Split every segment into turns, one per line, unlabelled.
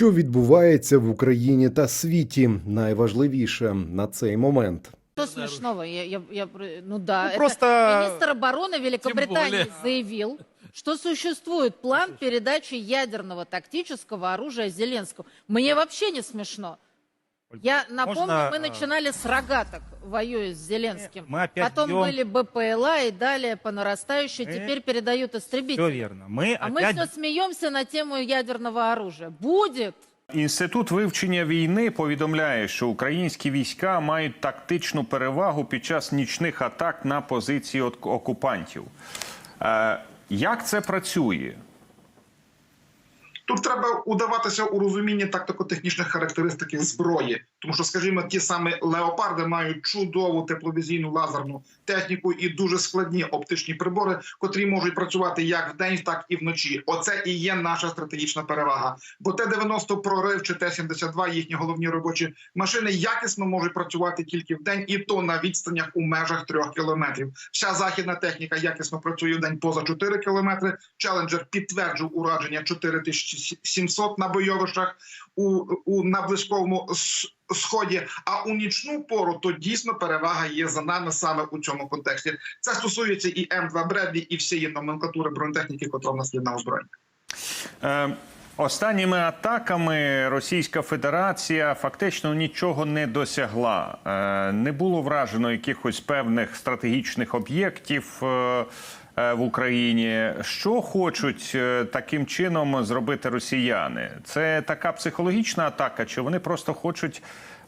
Що відбувається в Україні та світі, найважливіше на цей момент.
Что смешного? Я, я, я, ну да,
Ну,
это
просто
министр обороны Великобритании
более.
заявил, что существует план передачи ядерного тактического оружия Зеленскому. Мне вообще не смешно. Я напомню,
можно,
мы
а,
начинали с рогаток, воюя с Зеленским.
мы опять
Потом
бьем-
были БПЛА и далее по нарастающей.
Мы-
Теперь передают истребители.
Все верно. Мы
А мы
опять...
все смеемся на тему ядерного оружия. Будет.
Інститут вивчення війни повідомляє, що українські війська мають тактичну перевагу під час нічних атак на позиції от- окупантів. Е, як це працює?
Тут треба удаватися у розумінні тактико-технічних характеристик зброї, тому що, скажімо, ті самі леопарди мають чудову тепловізійну лазерну техніку і дуже складні оптичні прибори, котрі можуть працювати як вдень, так і вночі. Оце і є наша стратегічна перевага. Бо Т-90 прорив чи Т-72, їхні головні робочі машини якісно можуть працювати тільки вдень, і то на відстанях у межах трьох кілометрів. Вся західна техніка якісно працює вдень поза 4 кілометри. Челенджер підтверджував ураження 4700 на бойовищах у, у на близькому сході. А у нічну пору то дійсно перевага є за нами саме у цьому контексті. Це стосується і М2 Бредлі, і всієї номенклатури бронетехніки, котра в нас є на озброєнні.
Е, Останніми атаками Російська Федерація фактично нічого не досягла. Е, Не було вражено якихось певних стратегічних об'єктів е, в Україні. Що хочуть е, таким чином зробити росіяни? Це така психологічна атака, чи вони просто хочуть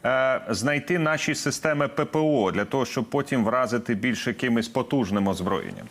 е, знайти наші системи ППО для того, щоб потім вразити більш якимось потужним озброєнням?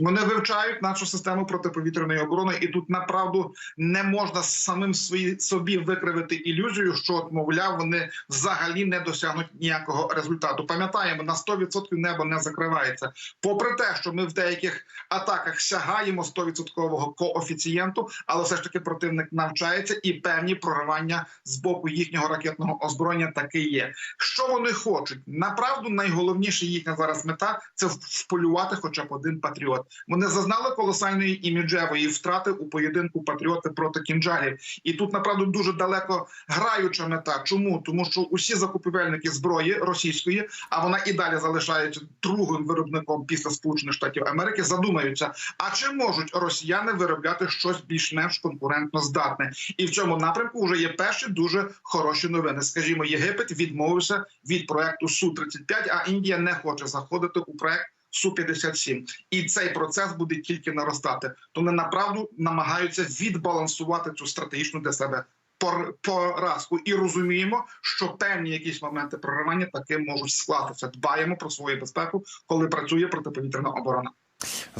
Вони вивчають нашу систему протиповітряної оборони, і тут направду не можна самим свої собі викривити ілюзію, що мовляв, вони взагалі не досягнуть ніякого результату. Пам'ятаємо, на 100% небо не закривається. Попри те, що ми в деяких атаках сягаємо 100% коефіцієнту, але все ж таки противник навчається, і певні проривання з боку їхнього ракетного озброєння таки є. Що вони хочуть? Направду найголовніша їхня зараз мета це вполювати хоча б один патріот. Вони зазнали колосальної іміджевої втрати у поєдинку патріоти проти кінджалів. І тут направду дуже далеко граюча мета. Чому? Тому що усі закупівельники зброї російської, а вона і далі залишається другим виробником після Сполучених Штатів Америки, задумаються, а чи можуть росіяни виробляти щось більш-менш конкурентно здатне? І в цьому напрямку вже є перші дуже хороші новини. Скажімо, Єгипет відмовився від проекту Су 35 а Індія не хоче заходити у проект. Су 57 і цей процес буде тільки наростати. То вони направду намагаються відбалансувати цю стратегічну для себе пор- поразку, і розуміємо, що певні якісь моменти проривання таки можуть склатися. Дбаємо про свою безпеку, коли працює протиповітряна оборона.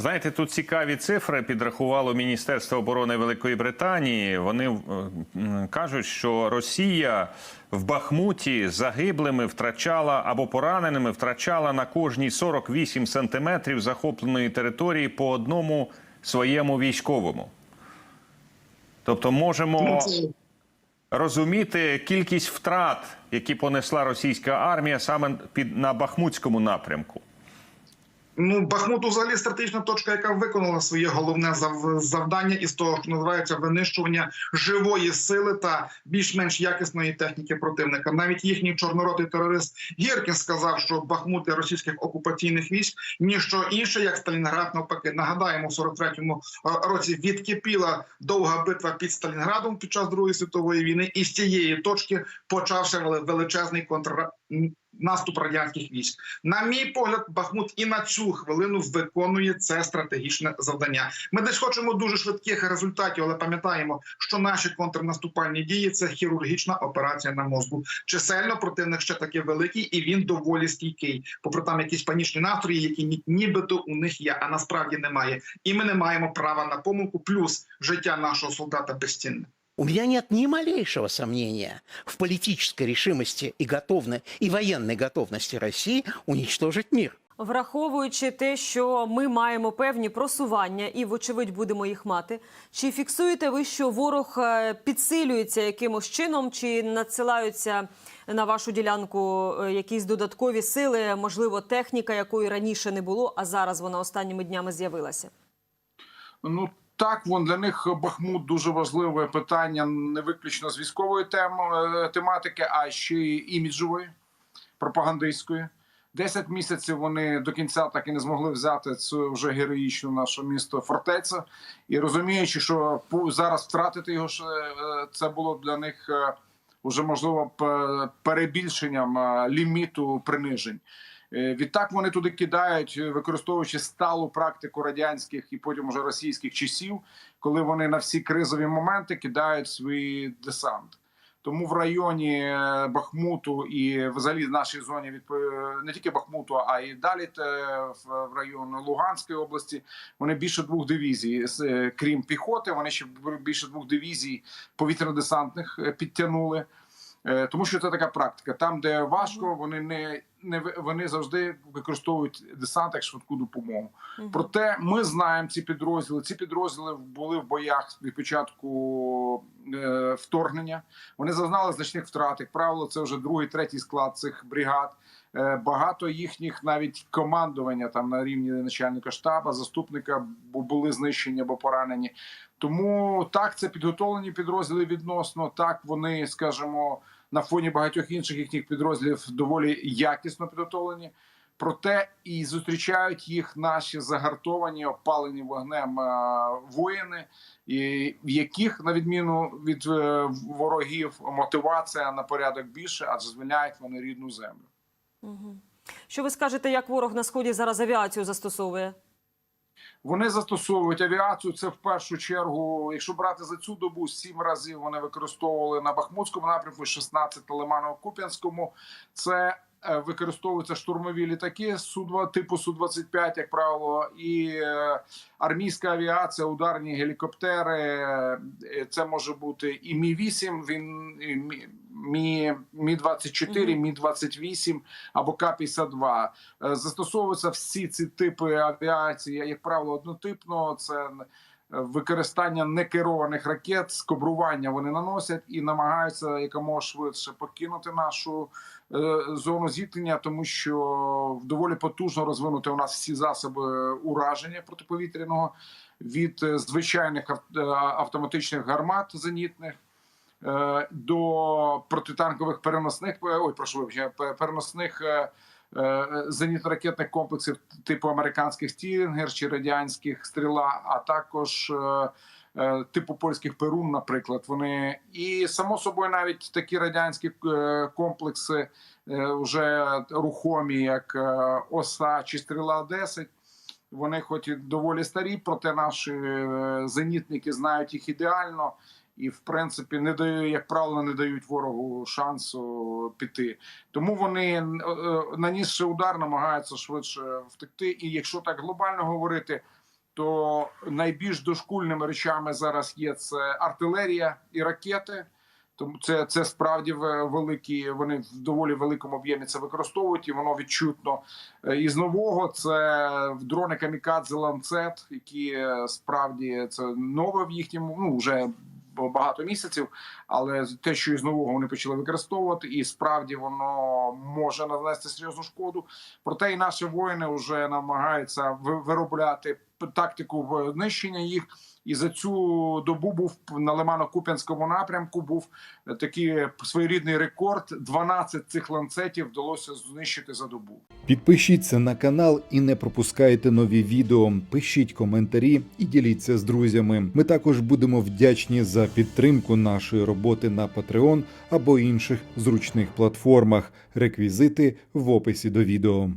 Знаєте, тут цікаві цифри підрахувало Міністерство оборони Великої Британії. Вони е, кажуть, що Росія в Бахмуті загиблими втрачала або пораненими втрачала на кожні 48 сантиметрів захопленої території по одному своєму військовому. Тобто можемо
Ну,
розуміти кількість втрат, які понесла російська армія саме під на Бахмутському напрямку.
Ну, Бахмут взагалі стратегічна точка, яка виконала своє головне зав- завдання із того, що називається винищування живої сили та більш-менш якісної техніки противника. Навіть їхній чорноротий терорист Гіркін сказав, що Бахмут для російських окупаційних військ ніщо інше, як Сталінград. Навпаки, нагадаємо, в 43-му році відкипіла довга битва під Сталінградом під час Другої світової війни, і з цієї точки почався величезний контр наступ радянських військ. На мій погляд, Бахмут і на цю хвилину виконує це стратегічне завдання. Ми десь хочемо дуже швидких результатів, але пам'ятаємо, що наші контрнаступальні дії це хірургічна операція на мозку. Чисельно противник ще таки великий, і він доволі стійкий. Попри там якісь панічні настрої, які ні- нібито у них є, а насправді немає. І ми не маємо права на помилку. Плюс життя нашого солдата безцінне.
У меня нет ни малейшего сомнения в политической решимости и готовной, и военной готовности России уничтожить мир.
Враховуючи те, що ми маємо певні просування і, вочевидь, будемо їх мати, чи фіксуєте ви, що ворог е, підсилюється якимось чином, чи надсилаються на вашу ділянку е, якісь додаткові сили, можливо, техніка, якої раніше не було, а зараз вона останніми днями з'явилася?
Ну
так, вон для них Бахмут дуже важливе питання, не виключно з військової тем, е, тематики, а ще й іміджової, пропагандистської. Десять місяців вони до кінця так і не змогли взяти цю вже героїчну наше місто фортецю. І розуміючи, що зараз втратити його е, це було для них е, вже можливо перебільшенням е, ліміту принижень. Е, Відтак вони туди кидають, е, використовуючи сталу практику радянських і потім уже російських часів, коли вони на всі кризові моменти кидають свій десант. Тому в районі е, Бахмуту і взагалі в нашій зоні відпо- не тільки Бахмуту, а й далі в район Луганської області. Вони більше двох дивізій, крім піхоти. Вони ще більше двох дивізій повітряно-десантних підтягнули. Тому що це така практика. Там, де важко, вони не, не вони завжди використовують десант як швидку допомогу. Проте ми знаємо ці підрозділи. Ці підрозділи були в боях від початку е, вторгнення. Вони зазнали значних втрат. Як правило, це вже другий, третій склад цих бригад. Е, Багато їхніх навіть командування там на рівні начальника штабу, заступника були знищені або поранені. Тому так, це підготовлені підрозділи відносно. Так вони, скажімо, на фоні багатьох інших їхніх підрозділів доволі якісно підготовлені. Проте і зустрічають їх наші загартовані, опалені вогнем е, воїни, і в яких, на відміну від е, ворогів, мотивація на порядок більше, адже звільняють вони рідну землю.
Що ви скажете, як ворог на сході зараз авіацію застосовує?
Вони застосовують авіацію. Це в першу чергу, якщо брати за цю добу, сім разів вони використовували на Бахмутському напрямку, 16 на Лимано-Куп'янському. Це використовуються штурмові літаки су типу су 25 як правило, і е, армійська авіація, ударні гелікоптери. Е, Це може бути і Мі 8 він і Мі- Мі Мі 24 Мі 28 або К-52. Е, Застосовуються всі ці типи авіації, як правило, однотипно. Це е, використання некерованих ракет, скобрування вони наносять і намагаються якомога швидше покинути нашу е, зону зіткнення, тому що доволі потужно розвинути у нас всі засоби ураження протиповітряного від е, звичайних е, автоматичних гармат зенітних. До протитанкових переносних ой, прошу вибачення, переносних зенітно-ракетних комплексів типу американських Стірінгер чи радянських стріла, а також е, е, типу польських Перун, наприклад. Вони і само собою навіть такі радянські е, комплекси е, вже рухомі, як е, ОСА чи стріла 10 Вони, хоч і доволі старі, проте наші е, зенітники знають їх ідеально. І в принципі не дають, як правило, не дають ворогу шансу піти. Тому вони е, е, нанісши удар, намагаються швидше втекти. І якщо так глобально говорити, то найбільш дошкульними речами зараз є це артилерія і ракети. Тому це, це справді великі. Вони в доволі великому об'ємі це використовують, і воно відчутно. Е, Із нового це дрони камікадзе ланцет, які справді це нове в їхньому. Ну вже багато місяців, але те, що із нового вони почали використовувати, і справді воно може нанести серйозну шкоду. Проте і наші воїни вже намагаються ви- виробляти тактику знищення їх. І за цю добу був на Лимано-Куп'янському напрямку. Був е, такий своєрідний рекорд. 12 цих ланцетів вдалося знищити за добу.
Підпишіться на канал і не пропускайте нові відео. Пишіть коментарі і діліться з друзями. Ми також будемо вдячні за підтримку нашої роботи на Patreon або інших зручних платформах. Реквізити в описі до відео.